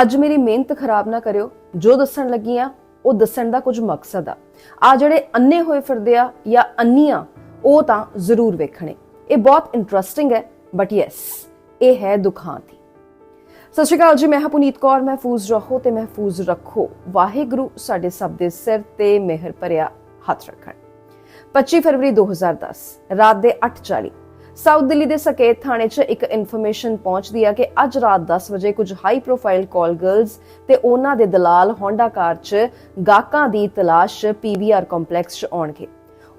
ਅੱਜ ਮੇਰੀ ਮਿਹਨਤ ਖਰਾਬ ਨਾ ਕਰਿਓ। ਜੋ ਦੱਸਣ ਲੱਗੀ ਆ ਉਹ ਦੱਸਣ ਦਾ ਕੁਝ ਮਕਸਦ ਆ। ਆ ਜਿਹੜੇ ਅੰਨੇ ਹੋਏ ਫਿਰਦੇ ਆ ਜਾਂ ਅੰਨੀਆਂ, ਉਹ ਤਾਂ ਜ਼ਰੂਰ ਵੇਖਣੇ। ਇਹ ਬਹੁਤ ਇੰਟਰਸਟਿੰਗ ਹੈ ਬਟ ਯੈਸ ਇਹ ਹੈ ਦੁਖਾਂਤੀ ਸਤਿ ਸ਼੍ਰੀ ਅਕਾਲ ਜੀ, ਮੈਂ ਹਾਂ ਪੁਨੀਤ ਕੌਰ, ਮਹਿਫੂਜ਼ ਰਹੋ ਤੇ ਮਹਿਫੂਜ਼ ਰੱਖੋ। ਵਾਹਿਗੁਰੂ ਸਾਡੇ ਸਭ ਦੇ ਸਿਰ ਤੇ ਮਿਹਰ ਭਰਿਆ ਹੱਥ ਰੱਖਣ। 25 ਫਰਵਰੀ 2010 ਰਾਤ ਦੇ 8:40 ਸਾਊਥ ਦਿੱਲੀ ਦੇ ਸਕੇਤ ਥਾਣੇ 'ਚ ਇੱਕ ਇਨਫੋਰਮੇਸ਼ਨ ਪਹੁੰਚਦੀ ਹੈ ਕਿ ਅੱਜ ਰਾਤ 10 ਵਜੇ ਕੁਝ ਹਾਈ ਪ੍ਰੋਫਾਈਲ ਕਾਲ ਗਰਲਸ ਤੇ ਉਹਨਾਂ ਦੇ ਦਲਾਲ ਹੋਂਡਾ ਕਾਰ 'ਚ ਗਾਹਕਾਂ ਦੀ ਤਲਾਸ਼ ਪੀਵੀਆਰ ਕੰਪਲੈਕਸ 'ਚ ਆਉਣਗੇ।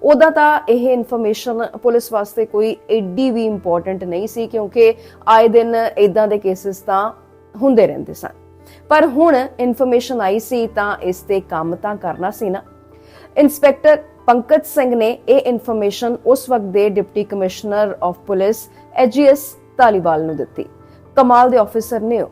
ਉਹਦਾ ਤਾਂ ਇਹ ਇਨਫੋਰਮੇਸ਼ਨ ਪੁਲਿਸ ਵਾਸਤੇ ਕੋਈ ਐਡੀ ਵੀ ਇੰਪੋਰਟੈਂਟ ਨਹੀਂ ਸੀ ਕਿਉਂਕਿ ਆਏ ਦਿਨ ਇਦਾਂ ਦੇ ਕੇਸਿਸ ਤਾਂ ਹੁੰਦੇ ਰਹਿੰਦੇ ਸਨ। ਪਰ ਹੁਣ ਇਨਫੋਰਮੇਸ਼ਨ ਆਈ ਸੀ ਤਾਂ ਇਸ ਤੇ ਕੰਮ ਤਾਂ ਕਰਨਾ ਸੀ ਨਾ। ਇੰਸਪੈਕਟਰ ਪੰਕਜ ਸਿੰਘ ਨੇ ਇਹ ਇਨਫੋਰਮੇਸ਼ਨ ਉਸ ਵਕਤ ਦੇ deputy commissioner of police AGS Dhaliwal ਨੂੰ ਦਿੱਤੀ। ਕਮਾਲ ਦੇ ਆਫੀਸਰ ਨੇ ਉਹ।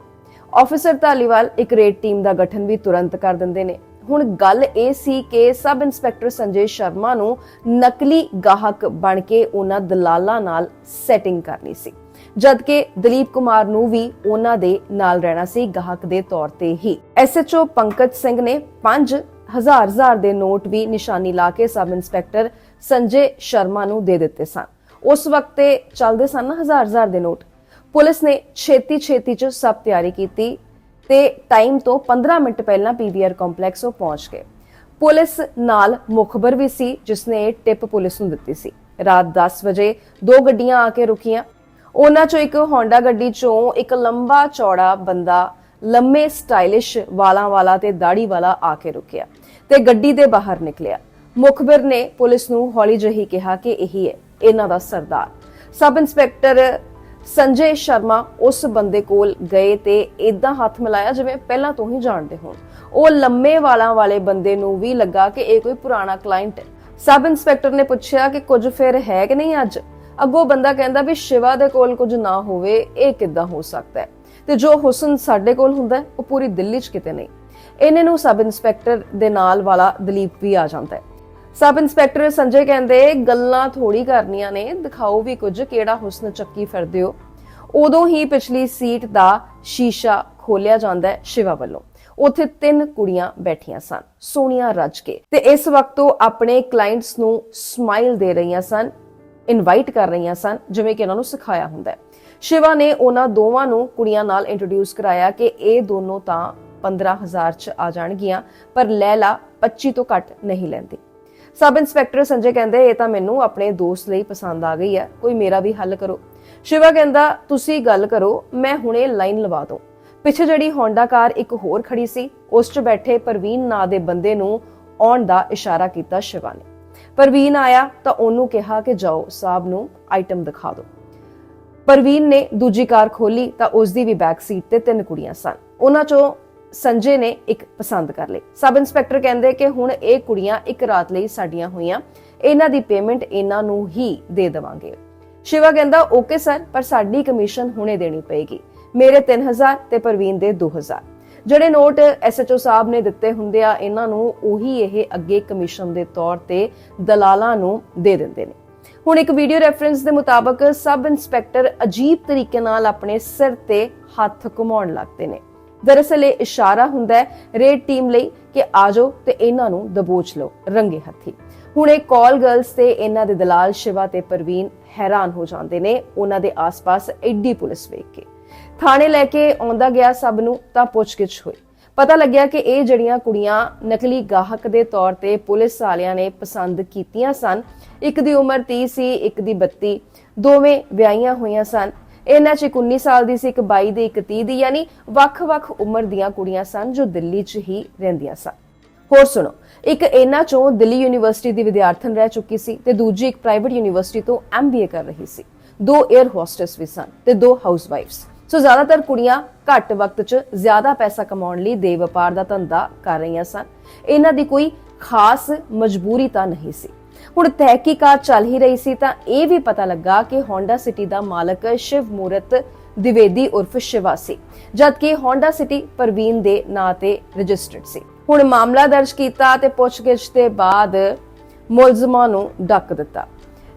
ਆਫੀਸਰ ਧਾਲੀਵਾਲ ਇੱਕ ਰੇਡ ਟੀਮ ਦਾ ਗਠਨ ਵੀ ਤੁਰੰਤ ਕਰ ਦਿੰਦੇ ਨੇ। ਹੁਣ ਗੱਲ ਇਹ ਸੀ ਕਿ ਸਬ ਇੰਸਪੈਕਟਰ ਸੰਜੇ ਸ਼ਰਮਾ ਨੂੰ ਨਕਲੀ ਗਾਹਕ ਬਣ ਕੇ ਉਹਨਾਂ ਦਲਾਲਾਂ ਨਾਲ ਸੈਟਿੰਗ ਕਰਨੀ ਸੀ। ਜਦਕਿ ਦਲੀਪ ਕੁਮਾਰ ਨੂੰ ਵੀ ਉਹਨਾਂ ਦੇ ਨਾਲ ਰਹਿਣਾ ਸੀ ਗਾਹਕ ਦੇ ਤੌਰ ਤੇ ਹੀ। ਐਸਐਚਓ ਪੰਕਜ ਸਿੰਘ ਨੇ 5000 ਹਜ਼ਾਰ ਹਜ਼ਾਰ ਦੇ ਨੋਟ ਵੀ ਨਿਸ਼ਾਨੀ ਲਾ ਕੇ ਸਬ ਇੰਸਪੈਕਟਰ ਸੰਜੇ ਸ਼ਰਮਾ ਨੂੰ ਦੇ ਦਿੱਤੇ ਸਨ। ਉਸ ਵਕਤ ਤੇ ਚੱਲਦੇ ਸਨ ਨਾ ਹਜ਼ਾਰ ਹਜ਼ਾਰ ਦੇ ਨੋਟ। ਪੁਲਿਸ ਨੇ ਛੇਤੀ ਛੇਤੀ ਚ ਸਭ ਤਿਆਰੀ ਕੀਤੀ ਤੇ ਟਾਈਮ ਤੋਂ 15 ਮਿੰਟ ਪਹਿਲਾਂ ਪੀਵੀਆਰ ਕੰਪਲੈਕਸ ਉਹ ਪਹੁੰਚ ਗਏ। ਪੁਲਿਸ ਨਾਲ ਮੁਖਬਰ ਵੀ ਸੀ, ਜਿਸ ਨੇ ਇਹ ਟਿਪ ਪੁਲਿਸ ਨੂੰ ਦਿੱਤੀ ਸੀ। ਰਾਤ 10 ਵਜੇ ਦੋ ਗੱਡੀਆਂ ਆ ਕੇ ਰੁਕੀਆਂ। ਉਹਨਾਂ ਚੋਂ ਇੱਕ ਹੋਂਡਾ ਗੱਡੀ ਚੋਂ ਇੱਕ ਲੰਬਾ ਚੌੜਾ ਬੰਦਾ ਲੰਮੇ ਸਟਾਈਲਿਸ਼ ਵਾਲਾਂ ਵਾਲਾ ਤੇ ਦਾੜੀ ਵਾਲਾ ਆ ਕੇ ਰੁਕਿਆ ਤੇ ਗੱਡੀ ਦੇ ਬਾਹਰ ਨਿਕਲਿਆ। ਮੁਖਬਰ ਨੇ ਪੁਲਿਸ ਨੂੰ ਹੌਲੀ ਜਿਹੀ ਕਿਹਾ ਕਿ ਇਹੀ ਹੈ, ਇਹਨਾਂ ਦਾ ਸਰਦਾਰ। ਸਬ ਇੰਸਪੈਕਟਰ ਸੰਜੇ ਸ਼ਰਮਾ ਉਸ ਬੰਦੇ ਕੋਲ ਗਏ ਤੇ ਇਦਾਂ ਹੱਥ ਮਿਲਾਇਆ ਜਿਵੇਂ ਪਹਿਲਾਂ ਤੋਂ ਹੀ ਜਾਣਦੇ ਹੋਣ। ਉਹ ਲੰਮੇ ਵਾਲਾਂ ਵਾਲੇ ਬੰਦੇ ਨੂੰ ਵੀ ਲੱਗਾ ਕਿ ਇਹ ਕੋਈ ਪੁਰਾਣਾ ਕਲਾਇੰਟ ਹੈ। ਸਬ ਇੰਸਪੈਕਟਰ ਨੇ ਪੁੱਛਿਆ ਕਿ ਕੁਝ ਫਿਰ ਹੈ ਕਿ ਨਹੀਂ ਅੱਜ? ਅੱਗੋਂ ਬੰਦਾ ਕਹਿੰਦਾ ਵੀ ਸ਼ਿਵਾ ਦੇ ਕੋਲ ਕੁਝ ਨਾ ਹੋਵੇ, ਇਹ ਕਿੱਦਾਂ ਹੋ ਸਕਦਾ ਹੈ? ਤੇ ਜੋ ਹੁਸਨ ਸਾਡੇ ਕੋਲ ਹੁੰਦਾ ਉਹ ਪੂਰੀ ਦਿੱਲੀ 'ਚ ਕਿਤੇ ਨਹੀਂ। ਇਹਨੇ ਨੂੰ ਸਬ ਇੰਸਪੈਕਟਰ ਦੇ ਨਾਲ ਵਾਲਾ ਦਲੀਪ ਵੀ ਆ ਜਾਂਦਾ ਹੈ। ਸਬ ਇੰਸਪੈਕਟਰ ਸੰਜੇ ਕਹਿੰਦੇ, ਗੱਲਾਂ ਥੋੜੀ ਕਰਨੀਆਂ ਨੇ, ਦਿਖਾਓ ਵੀ ਕੁਝ, ਕਿਹੜਾ ਹੁਸਨ ਚੱਕੀ ਫਿਰਦੇ ਹੋ? ਉਦੋਂ ਹੀ ਪਿਛਲੀ ਸੀਟ ਦਾ ਸ਼ੀਸ਼ਾ ਖੋਲਿਆ ਜਾਂਦਾ ਹੈ ਸ਼ਿਵਾ ਵੱਲੋਂ। ਉੱਥੇ ਤਿੰਨ ਕੁੜੀਆਂ ਬੈਠੀਆਂ ਸਨ, ਸੋਹਣੀਆਂ ਰੱਜ ਕੇ। ਤੇ ਇਸ ਵਕਤ ਉਹ ਆਪਣੇ ਕਲਾਇੰਟਸ ਨੂੰ ਸਮਾਈਲ ਦੇ ਰਹੀਆਂ ਸਨ ਇਨਵਾਈਟ ਕਰ ਰਹੀਆਂ ਸਨ, ਜਿਵੇਂ ਕਿ ਇਹਨਾਂ ਨੂੰ ਸਿਖਾਇਆ ਹੁੰਦਾ ਹੈ। ਸ਼ਿਵਾ ਨੇ ਉਹਨਾਂ ਦੋਵਾਂ ਨੂੰ ਕੁੜੀਆਂ ਨਾਲ ਇੰਟਰੋਡਿਊਸ ਕਰਾਇਆ ਕਿ ਇਹ ਦੋਨੋਂ ਤਾਂ 15000 ਚ ਆ ਜਾਣਗੀਆਂ, ਪਰ ਲੈਲਾ 25 ਤੋਂ ਘੱਟ ਨਹੀਂ ਲੈਂਦੀ। ਸਬ ਇੰਸਪੈਕਟਰ ਸੰਜੇ ਕਹਿੰਦੇ, ਇਹ ਤਾਂ ਮੈਨੂੰ ਆਪਣੇ ਦੋਸਤ ਲਈ ਪਸੰਦ ਆ ਗਈ ਹੈ ਕੋਈ ਮੇਰਾ ਵੀ ਹੱਲ ਕਰੋ। ਸ਼ਿਵਾ ਕਹਿੰਦਾ, ਤੁਸੀਂ ਗੱਲ ਕਰੋ, ਮੈਂ ਹੁਣੇ ਲਾਈਨ ਲਵਾ ਦੋ ਪਿੱਛੇ ਜਿਹੜੀ ਹੋਂਡਾ ਕਾਰ ਇੱਕ ਹੋਰ ਖੜੀ ਸੀ, ਉਸ 'ਚ ਬੈਠੇ ਪ੍ਰਵੀਨ ਨਾਂ ਦੇ ਬੰਦੇ ਨੂੰ ਆਉਣ ਦਾ ਇਸ਼ਾਰਾ ਕੀਤਾ ਸ਼ਿਵਾ ਨੇ। ਪ੍ਰਵੀਨ ਆਇਆ ਤਾਂ ਉਹਨੂੰ ਕਿਹਾ ਕਿ ਜਾਓ ਸਾਹਿਬ ਨੂੰ ਆਈਟਮ ਦਿਖਾ ਦਿਓ। ਪਰਵੀਨ ਨੇ ਦੂਜੀ ਕਾਰ ਖੋਲੀ ਤਾਂ ਉਸ ਦੀ ਵੀ ਬੈਕ ਸੀਟ ਤੇ ਤਿੰਨ ਕੁੜੀਆਂ ਸਨ। ਉਹਨਾਂ ਚੋਂ ਸੰਜੇ ਨੇ ਇੱਕ ਪਸੰਦ ਕਰ ਲਈ। ਸਬ ਇੰਸਪੈਕਟਰ ਕਹਿੰਦੇ ਕਿ ਹੁਣ ਇਹ ਕੁੜੀਆਂ ਇੱਕ ਰਾਤ ਲਈ ਸਾਡੀਆਂ ਹੋਈਆਂ। ਇਹਨਾਂ ਦੀ ਪੇਮੈਂਟ ਇਹਨਾਂ ਨੂੰ ਹੀ ਦੇ ਦੇਵਾਂਗੇ। ਸ਼ਿਵਾ ਕਹਿੰਦਾ ਓਕੇ ਸਰ ਪਰ ਸਾਡੀ ਕਮਿਸ਼ਨ ਹੁਣੇ ਦੇਣੀ ਪਏਗੀ। ਮੇਰੇ 3000 ਤੇ ਪ੍ਰਵੀਨ ਦੇ 2000 ਜਿਹੜੇ ਨੋਟ ਐਸਐਚਓ ਸਾਹਿਬ ਨੇ ਦਿੱਤੇ ਹੁੰਦੇ ਆ, ਇਹਨਾਂ ਨੂੰ ਉਹੀ ਇਹ ਅੱਗੇ ਕਮਿਸ਼ਨ ਦੇ ਤੌਰ ਤੇ ਦਲਾਲਾਂ ਨੂੰ ਦੇ ਦਿੰਦੇ ਨੇ। ਹੁਣ ਇੱਕ ਵੀਡੀਓ ਰੈਫਰੈਂਸ ਦੇ ਮੁਤਾਬਕ ਸਬ ਇੰਸਪੈਕਟਰ ਅਜੀਬ ਤਰੀਕੇ ਨਾਲ ਆਪਣੇ ਸਿਰ ਤੇ ਹੱਥ ਘੁਮਾਉਣ ਲੱਗਦੇ ਨੇ। ਦਰਅਸਲ ਇਹ ਇਸ਼ਾਰਾ ਹੁੰਦਾ ਹੈ ਰੇਡ ਟੀਮ ਲਈ ਕਿ ਆਜੋ ਤੇ ਇਹਨਾਂ ਨੂੰ ਦਬੋਚ ਲਓ, ਰੰਗੇ ਹੱਥੀ। ਹੁਣ ਇਹ ਕਾਲ ਗਰਲਸ ਤੇ ਇਹਨਾਂ ਦੇ ਦਲਾਲ ਸ਼ਿਵਾ ਤੇ ਪ੍ਰਵੀਨ ਹੈਰਾਨ ਹੋ ਜਾਂਦੇ ਨੇ, ਉਹਨਾਂ ਦੇ ਆਸ-ਪਾਸ ਐਡੀ ਪੁਲਿਸ ਵੇਖ ਕੇ। ਥਾਣੇ ਲੈ ਕੇ ਆਉਂਦਾ ਗਿਆ ਸਭ ਨੂੰ ਤਾਂ ਪੁੱਛਗਿੱਛ ਹੋਈ। ਪਤਾ ਲੱਗਿਆ ਕਿ ਇਹ ਜਿਹੜੀਆਂ ਕੁੜੀਆਂ ਨਕਲੀ ਗਾਹਕ ਦੇ ਤੌਰ ਤੇ ਪੁਲਿਸ ਵਾਲਿਆਂ ਨੇ ਪਸੰਦ ਕੀਤੀਆਂ ਸਨ, ਇੱਕ ਦੀ ਉਮਰ 30 ਸੀ, ਇੱਕ ਦੀ 32 ਦੋਵੇਂ ਵਿਆਹੀਆਂ ਹੋਈਆਂ ਸਨ। ਇਹਨਾਂ 'ਚ ਇੱਕ 19 ਸਾਲ ਦੀ ਸੀ, ਇੱਕ 22 ਦੀ, ਇੱਕ 30 ਦੀ, ਯਾਨੀ ਵੱਖ-ਵੱਖ ਉਮਰ ਦੀਆਂ ਕੁੜੀਆਂ ਸਨ ਜੋ ਦਿੱਲੀ 'ਚ ਹੀ ਰਹਿੰਦੀਆਂ ਸਨ। ਹੋਰ ਸੁਣੋ, ਇੱਕ ਇਹਨਾਂ ਚੋਂ ਦਿੱਲੀ ਯੂਨੀਵਰਸਿਟੀ ਦੀ ਵਿਦਿਆਰਥਣ ਰਹਿ ਚੁੱਕੀ ਸੀ ਤੇ ਦੂਜੀ ਇੱਕ ਪ੍ਰਾਈਵੇਟ ਯੂਨੀਵਰਸਿਟੀ ਤੋਂ ਐਮਬੀਏ ਕਰ ਰਹੀ ਸੀ। ਦੋ 에ਅਰ ਹੋਸਟੈਸ ਵੀ ਸਨ ਤੇ ਦੋ ਹਾਊਸਵਾਈਫਸ ਸੋ ਜ਼ਿਆਦਾਤਰ ਕੁੜੀਆਂ ਘੱਟ ਵਕਤ 'ਚ ਜ਼ਿਆਦਾ ਪੈਸਾ ਕਮਾਉਣ ਲਈ ਦੇ ਵਪਾਰ ਦਾ ਧੰਦਾ ਕਰ ਰਹੀਆਂ ਸਨ। ਇਹਨਾਂ ਦੀ ਕੋਈ ਖਾਸ ਮਜਬੂਰੀ ਤਾਂ ਨਹੀਂ ਸੀ। ਹੁਣ ਤਹਿਕੀਕਾਤ ਚੱਲ ਹੀ ਰਹੀ ਸੀ ਤਾਂ ਇਹ ਵੀ ਪਤਾ ਲੱਗਾ ਕਿ ਹੋਂਡਾ ਸਿਟੀ ਦਾ ਮਾਲਕ ਸ਼ਿਵ ਮੂਰਤ ਦਿਵੇਦੀ ਉਰਫ ਸ਼ਿਵਾ ਸੀ, ਜਦਕਿ ਹੋਂਡਾ ਸਿਟੀ ਪ੍ਰਵੀਨ ਦੇ ਨਾਂ ਤੇ ਰਜਿਸਟਰਡ ਸੀ। ਹੁਣ ਮਾਮਲਾ ਦਰਜ ਕੀਤਾ ਤੇ ਪੁੱਛਗਿੱਛ ਦੇ ਬਾਅਦ ਮੁਲਜ਼ਮਾਂ ਨੂੰ ਡੱਕ ਦਿੱਤਾ।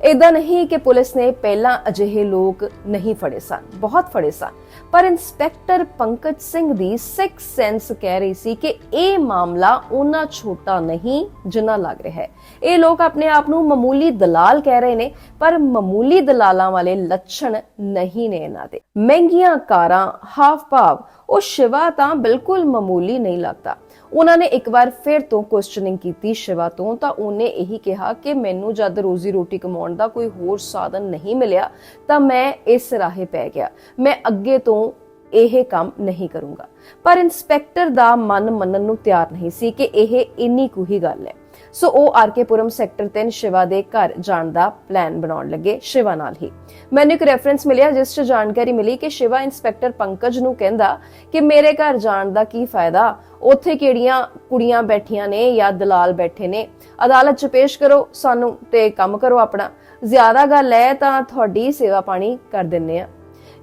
ਇਦਾਂ ਨਹੀਂ ਕਿ ਪੁਲਿਸ ਨੇ ਪਹਿਲਾਂ ਅਜਿਹੇ ਲੋਕ ਨਹੀਂ ਫੜੇ ਸਨ, ਬਹੁਤ ਫੜੇ ਸਨ। ਪਰ ਇੰਸਪੈਕਟਰ ਪੰਕਜ ਸਿੰਘ ਦੀ ਸਿਕਸ ਸੈਂਸ ਕਹਿ ਰਹੀ ਸੀ ਕਿ ਇਹ ਮਾਮਲਾ ਉਹਨਾਂ ਛੋਟਾ ਨਹੀਂ ਜਿੰਨਾ ਲੱਗ ਰਿਹਾ ਹੈ। ਇਹ ਲੋਕ ਆਪਣੇ ਆਪ ਨੂੰ ਮਾਮੂਲੀ ਦਲਾਲ ਕਹਿ ਰਹੇ ਨੇ, ਪਰ ਮਾਮੂਲੀ ਦਲਾਲਾਂ ਵਾਲੇ ਲੱਛਣ ਨਹੀਂ ਨੇ ਇਹਨਾਂ ਦੇ। ਮਹਿੰਗੀਆਂ ਕਾਰਾਂ ਹਾਫ ਭਾਵ ਉਹ ਸ਼ਿਵਾ ਤਾਂ ਬਿਲਕੁਲ ਮਾਮੂਲੀ ਨਹੀਂ ਲੱਗਦਾ। ਉਹਨਾਂ ਨੇ ਇੱਕ ਵਾਰ ਫਿਰ ਤੋਂ ਕੁਐਸਚਨਿੰਗ ਕੀਤੀ ਸ਼ਿਵਾ ਤੋਂ, ਤਾਂ ਉਹਨੇ ਇਹੀ ਕਿਹਾ ਕਿ ਮੈਨੂੰ ਜਦ ਰੋਜ਼ੀ ਰੋਟੀ ਕਮਾਉਣ ਦਾ ਕੋਈ ਹੋਰ ਸਾਧਨ ਨਹੀਂ ਮਿਲਿਆ, ਤਾਂ ਮੈਂ ਇਸ ਰਾਹੇ ਪੈ ਗਿਆ। ਮੈਂ ਅੱਗੇ ਤੋਂ ਇਹ ਕੰਮ ਨਹੀਂ ਕਰੂੰਗਾ। ਪਰ ਇੰਸਪੈਕਟਰ ਦਾ ਮਨ ਮੰਨਣ ਨੂੰ ਤਿਆਰ ਨਹੀਂ ਸੀ ਕਿ ਇਹ ਇੰਨੀ ਕੁ ਹੀ ਗੱਲ ਹੈ। ਸੋ ਉਹ ਆਰਕੇਪੁਰਮ ਸੈਕਟਰ 3 ਸ਼ਿਵਾ ਦੇ ਘਰ ਜਾਣ ਦਾ ਪਲਾਨ ਬਣਾਉਣ ਲੱਗੇ ਸ਼ਿਵਾ ਨਾਲ ਹੀ। ਮੈਨੂੰ ਇੱਕ ਰੈਫਰੈਂਸ ਮਿਲਿਆ, ਜਿਸ 'ਚ ਜਾਣਕਾਰੀ ਮਿਲੀ ਕਿ ਸ਼ਿਵਾ ਇੰਸਪੈਕਟਰ ਪੰਕਜ ਨੂੰ ਕਹਿੰਦਾ ਕਿ ਮੇਰੇ ਘਰ ਜਾਣ ਦਾ ਕੀ ਫਾਇਦਾ? ਉੱਥੇ ਕਿਹੜੀਆਂ ਕੁੜੀਆਂ ਬੈਠੀਆਂ ਨੇ ਜਾਂ ਦਲਾਲ ਬੈਠੇ ਨੇ? ਅਦਾਲਤ 'ਚ ਪੇਸ਼ ਕਰੋ, ਸਾਨੂੰ ਤੇ ਕੰਮ ਕਰੋ ਆਪਣਾ। ਜ਼ਿਆਦਾ ਗੱਲ ਹੈ ਤਾਂ ਤੁਹਾਡੀ ਸੇਵਾ ਪਾਣੀ ਕਰ ਦਿੰਨੇ ਆ।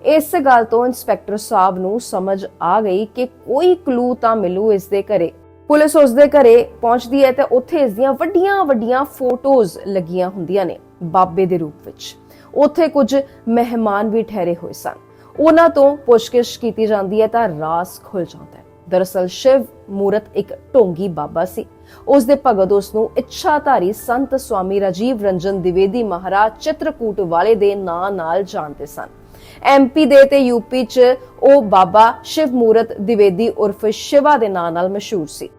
ਇਸ ਗੱਲ ਤੋਂ ਇੰਸਪੈਕਟਰ ਸਾਹਿਬ ਨੂੰ ਸਮਝ ਆ ਗਈ ਕਿ ਕੋਈ ਕਲੂ ਤਾਂ ਮਿਲੂ ਇਸ ਦੇ ਘਰੇ। ਪੁਲਿਸ ਉਸ ਦੇ ਘਰੇ ਪਹੁੰਚਦੀ ਹੈ ਤੇ ਉੱਥੇ ਇਸ ਦੀਆਂ ਵੱਡੀਆਂ ਵੱਡੀਆਂ ਫੋਟੋਜ਼ ਲੱਗੀਆਂ ਹੁੰਦੀਆਂ ਨੇ ਬਾਬੇ ਦੇ ਰੂਪ ਵਿੱਚ। ਉੱਥੇ ਕੁਝ ਮਹਿਮਾਨ ਵੀ ਠਹਿਰੇ ਹੋਏ ਸਨ। ਉਹਨਾਂ ਤੋਂ ਪੁੱਛਗਿੱਛ ਕੀਤੀ ਜਾਂਦੀ ਹੈ ਤਾਂ ਰਾਸ ਖੁੱਲ ਜਾਂਦਾ ਹੈ। ਦਰਅਸਲ ਸ਼ਿਵ ਮੂਰਤ ਇੱਕ ਢੋਂਗੀ ਬਾਬਾ ਸੀ। ਉਸ ਦੇ ਭਗਤ ਉਸ ਨੂੰ ਇੱਛਾਧਾਰੀ ਸੰਤ ਸਵਾਮੀ ਰਾਜੀਵ ਰੰਜਨ ਦਿਵੇਦੀ ਮਹਾਰਾਜ ਚਿਤਰਕੂਟ ਵਾਲੇ ਦੇ ਨਾਂ ਨਾਲ ਜਾਣਦੇ ਸਨ। ਐਮਪੀ ਦੇ ਤੇ ਯੂਪੀ ਚ ਉਹ ਬਾਬਾ ਸ਼ਿਵ ਮੂਰਤ ਦਿਵੇਦੀ ਉਰਫ ਸ਼ਿਵਾ ਦੇ ਨਾਂ ਨਾਲ ਮਸ਼ਹੂਰ ਸੀ।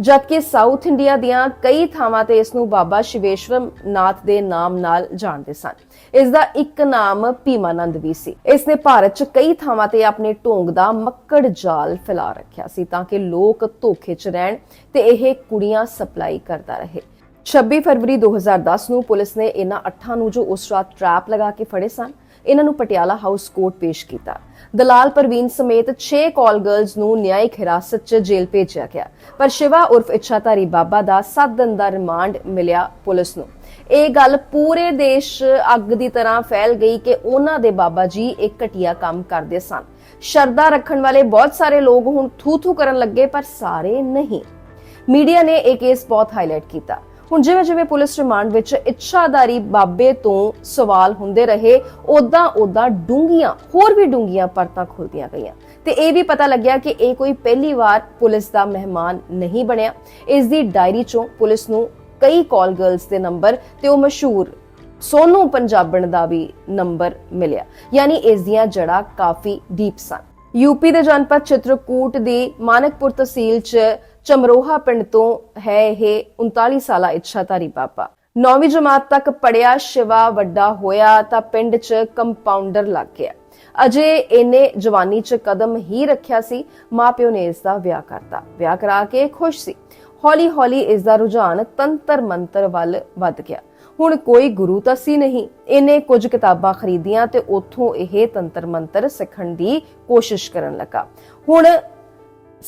ਜਦਕਿ ਸਾਊਥ ਇੰਡੀਆ ਦੀਆਂ ਕਈ ਥਾਵਾਂ ਤੇ ਇਸ ਨੂੰ ਬਾਬਾ ਸ਼ਿਵੇਸ਼ਵਰ ਨਾਥ ਦੇ ਨਾਮ ਨਾਲ ਜਾਣਦੇ ਸਨ। ਇਸ ਦਾ ਇੱਕ ਨਾਮ ਭੀਮਾਨੰਦ ਵੀ ਸੀ। ਇਸ ਨੇ ਭਾਰਤ 'ਚ ਕਈ ਥਾਵਾਂ ਤੇ ਆਪਣੇ ਢੋਂਗ ਦਾ ਮੱਕੜ ਜਾਲ ਫੈਲਾ ਰੱਖਿਆ ਸੀ ਤਾਂ ਕਿ ਲੋਕ ਧੋਖੇ 'ਚ ਰਹਿਣ ਤੇ ਇਹ ਕੁੜੀਆਂ ਸਪਲਾਈ ਕਰਦਾ ਰਹੇ। 26 ਫਰਵਰੀ 2010 ਨੂੰ ਪੁਲਿਸ ਨੇ ਇਹਨਾਂ ਅੱਠਾਂ ਨੂੰ ਜੋ ਉਸ ਰਾਤ ਟਰੈਪ ਲਗਾ ਕੇ ਫੜੇ ਸਨ ਇਹਨਾਂ ਨੂੰ ਪਟਿਆਲਾ ਹਾਊਸ ਕੋਰਟ ਪੇਸ਼ ਕੀਤਾ। ਦਲਾਲ ਪ੍ਰਵੀਨ ਸਮੇਤ 6 ਕਾਲ ਗਰਲਸ ਨੂੰ ਨਿਆਇਕ ਹਿਰਾਸਤ 'ਚ ਜੇਲ੍ਹ ਭੇਜਿਆ ਗਿਆ। ਪਰ ਸ਼ਿਵਾ ਉਰਫ ਇੱਛਾਧਾਰੀ ਬਾਬਾ ਦਾ 7 ਦਿਨ ਦਾ ਰਿਮਾਂਡ ਮਿਲਿਆ ਪੁਲਿਸ ਨੂੰ। ਇਹ ਗੱਲ ਪੂਰੇ ਦੇਸ਼ ਅੱਗ ਦੀ ਤਰ੍ਹਾਂ ਫੈਲ ਗਈ ਕਿ ਉਹਨਾਂ ਦੇ ਬਾਬਾ ਜੀ ਇੱਕ ਘਟੀਆ ਕੰਮ ਕਰਦੇ ਸਨ। ਸ਼ਰਧਾ ਰੱਖਣ ਵਾਲੇ ਬਹੁਤ ਸਾਰੇ ਲੋਕ ਹੁਣ ਥੂ ਥੂ ਕਰਨ ਲੱਗੇ, ਪਰ ਸਾਰੇ ਨਹੀਂ। ਮੀਡੀਆ ਨੇ ਇਹ ਕੇਸ ਬਹੁਤ ਹਾਈਲਾਈਟ ਕੀਤਾ। ਹੁਣ ਜਿਵੇਂ ਜਿਵੇਂ ਪੁਲਿਸ ਰਿਮਾਂਡ ਵਿੱਚ ਇੱਛਾਦਾਰੀ ਬਾਬੇ ਤੋਂ ਸਵਾਲ ਹੁੰਦੇ ਰਹੇ ਉਦਾਂ ਉਦਾਂ ਡੂੰਗੀਆਂ ਹੋਰ ਵੀ ਡੂੰਗੀਆਂ ਪਰਤਾਂ ਖੁੱਲਦੀਆਂ ਗਈਆਂ। ਤੇ ਇਹ ਵੀ ਪਤਾ ਲੱਗਿਆ ਕਿ ਇਹ ਕੋਈ ਪਹਿਲੀ ਵਾਰ ਪੁਲਿਸ ਦਾ ਮਹਿਮਾਨ ਨਹੀਂ ਬਣਿਆ। ਇਸ ਦੀ ਡਾਇਰੀ ਚੋਂ ਪੁਲਿਸ ਨੂੰ ਕਈ ਕਾਲ ਗਰਲਸ ਦੇ ਨੰਬਰ ਤੇ ਉਹ ਮਸ਼ਹੂਰ ਸੋਨੂ ਪੰਜਾਬਣ ਦਾ ਵੀ ਨੰਬਰ ਮਿਲਿਆ। ਯਾਨੀ ਇਸ ਦੀਆਂ ਜੜਾਂ ਕਾਫੀ ਡੀਪ ਸਨ। ਯੂਪੀ ਦੇ ਜਨਪਦ ਚਿਤਰਕੂਟ ਦੀ ਮਾਨਕਪੁਰ ਤਹਿਸੀਲ 'ਚ ਚਮਰੋਹਾ ਪਿੰਡ ਤੋਂ ਹੈ ਇਹ 39 ਸਾਲਾ ਇੱਛਾਧਾਰੀ ਬਾਬਾ। ਨੌਵੀਂ ਜਮਾਤ ਤੱਕ ਪੜਿਆ ਸ਼ਿਵਾ ਵੱਡਾ ਹੋਇਆ ਤਾਂ ਪਿੰਡ 'ਚ ਕੰਪਾਊਂਡਰ ਲੱਗ ਗਿਆ। ਅਜੇ ਇਹਨੇ ਜਵਾਨੀ 'ਚ ਕਦਮ ਹੀ ਰੱਖਿਆ ਸੀ, ਮਾਪਿਓ ਨੇ ਇਸ ਦਾ ਵਿਆਹ ਕਰਤਾ। ਵਿਆਹ ਕਰਾ ਕੇ ਖੁਸ਼ ਸੀ। ਹੌਲੀ ਹੌਲੀ ਇਸ ਦਾ ਰੁਝਾਨ ਤੰਤਰ ਮੰਤਰ ਵੱਲ ਵੱਧ ਗਿਆ। ਹੁਣ ਕੋਈ ਗੁਰੂ ਤਾਂ ਸੀ ਨਹੀਂ। ਇਹਨੇ ਕੁਝ ਕਿਤਾਬਾਂ ਖਰੀਦੀਆਂ ਤੇ ਉੱਥੋਂ ਇਹ ਤੰਤਰ ਮੰਤਰ ਸਿੱਖਣ ਦੀ ਕੋਸ਼ਿਸ਼ ਕਰਨ ਲੱਗਾ। ਹੁਣ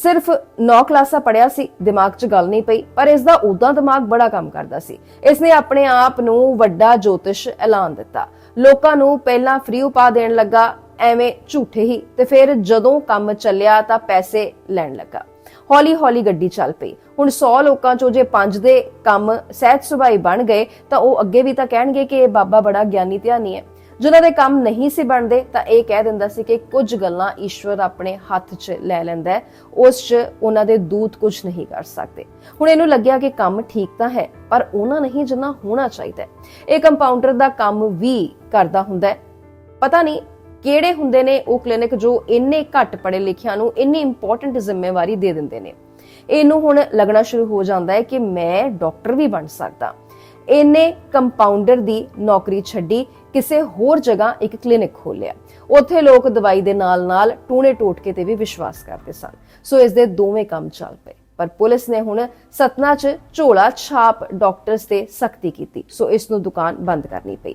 ਸਿਰਫ 9 ਕਲਾਸਾਂ ਪੜਿਆ ਸੀ, ਦਿਮਾਗ 'ਚ ਗੱਲ ਨਹੀਂ ਪਈ, ਪਰ ਇਸ ਦਾ ਉਦਾਂ ਦਿਮਾਗ ਬੜਾ ਕੰਮ ਕਰਦਾ ਸੀ। ਇਸ ਨੇ ਆਪਣੇ ਆਪ ਨੂੰ ਵੱਡਾ ਜੋਤਿਸ਼ ਐਲਾਨ ਦਿੱਤਾ। ਲੋਕਾਂ ਨੂੰ ਪਹਿਲਾਂ ਫ੍ਰੀ ਉਪਾ ਦੇਣ ਲੱਗਾ, ਐਵੇਂ ਝੂਠੇ ਹੀ, ਤੇ ਫਿਰ ਜਦੋਂ ਕੰਮ ਚੱਲਿਆ ਤਾਂ ਪੈਸੇ ਲੈਣ ਲੱਗਾ। ਹੌਲੀ ਹੌਲੀ ਗੱਡੀ ਚੱਲ ਪਈ। ਹੁਣ 100 ਲੋਕਾਂ ਚੋਂ ਜੇ 5 ਦੇ ਕੰਮ ਸਹਿਜ ਸੁਭਾਈ ਬਣ ਗਏ, ਤਾਂ ਉਹ ਅੱਗੇ ਵੀ ਤਾਂ ਕਹਿਣਗੇ ਕਿ ਇਹ ਬਾਬਾ ਬੜਾ ਗਿਆਨੀ ਧਿਆਨੀ ਹੈ। ਜਿਨ੍ਹਾਂ ਦੇ ਕੰਮ ਨਹੀਂ ਸੀ ਬਣਦੇ ਤਾਂ ਇਹ ਕਹਿ ਦਿੰਦਾ ਸੀ ਕਿ ਕੁਝ ਗੱਲਾਂ ਈਸ਼ਵਰ ਆਪਣੇ ਹੱਥ 'ਚ ਲੈ ਲੈਂਦਾ ਹੈ, ਉਸ 'ਚ ਉਹਨਾਂ ਦੇ ਦੂਤ ਕੁਝ ਨਹੀਂ ਕਰ ਸਕਦੇ। ਹੁਣ ਇਹਨੂੰ ਲੱਗਿਆ ਕਿ ਕੰਮ ਠੀਕ ਤਾਂ ਹੈ, ਪਰ ਉਹਨਾਂ ਨਹੀਂ ਜਿੰਨਾ ਹੋਣਾ ਚਾਹੀਦਾ ਇਹ ਕੰਪਾਊਂਡਰ ਦਾ ਕੰਮ ਵੀ ਕਰਦਾ ਹੁੰਦਾ ਹੈ। ਪਤਾ ਨਹੀਂ ਕਿਹੜੇ ਹੁੰਦੇ ਨੇ ਉਹ ਕਲੀਨਿਕ ਜੋ ਇੰਨੇ ਘੱਟ ਪੜੇ ਲਿਖਿਆਂ ਨੂੰ ਇੰਨੀ ਇੰਪੋਰਟੈਂਟ ਜ਼ਿੰਮੇਵਾਰੀ ਦੇ ਦਿੰਦੇ ਨੇ। ਇਹਨੂੰ ਹੁਣ ਲੱਗਣਾ ਸ਼ੁਰੂ ਹੋ ਜਾਂਦਾ ਹੈ ਕਿ ਮੈਂ ਡਾਕਟਰ ਵੀ ਬਣ ਸਕਦਾ। ਇਹਨੇ ਕੰਪਾਊਂਡਰ ਦੀ ਨੌਕਰੀ ਛੱਡੀ ਕਿਸੇ ਹੋਰ ਜਗ੍ਹਾ ਇੱਕ ਕਲੀਨਿਕ ਖੋਲ੍ਹਿਆ। ਉੱਥੇ ਲੋਕ ਦਵਾਈ ਦੇ ਨਾਲ-ਨਾਲ ਟੂਣੇ ਟੋਟਕੇ ਤੇ ਵੀ ਵਿਸ਼ਵਾਸ ਕਰਦੇ ਸਨ। ਸੋ ਇਸ ਦੇ ਦੋਵੇਂ ਕੰਮ ਚੱਲ ਪਏ। ਪਰ ਪੁਲਿਸ ਨੇ ਹੁਣ ਸਤਨਾ 'ਚ ਝੋਲਾ ਛਾਪ ਡਾਕਟਰਸ ਤੇ ਸਖਤੀ ਕੀਤੀ। ਸੋ ਇਸ ਨੂੰ ਦੁਕਾਨ ਬੰਦ ਕਰਨੀ ਪਈ।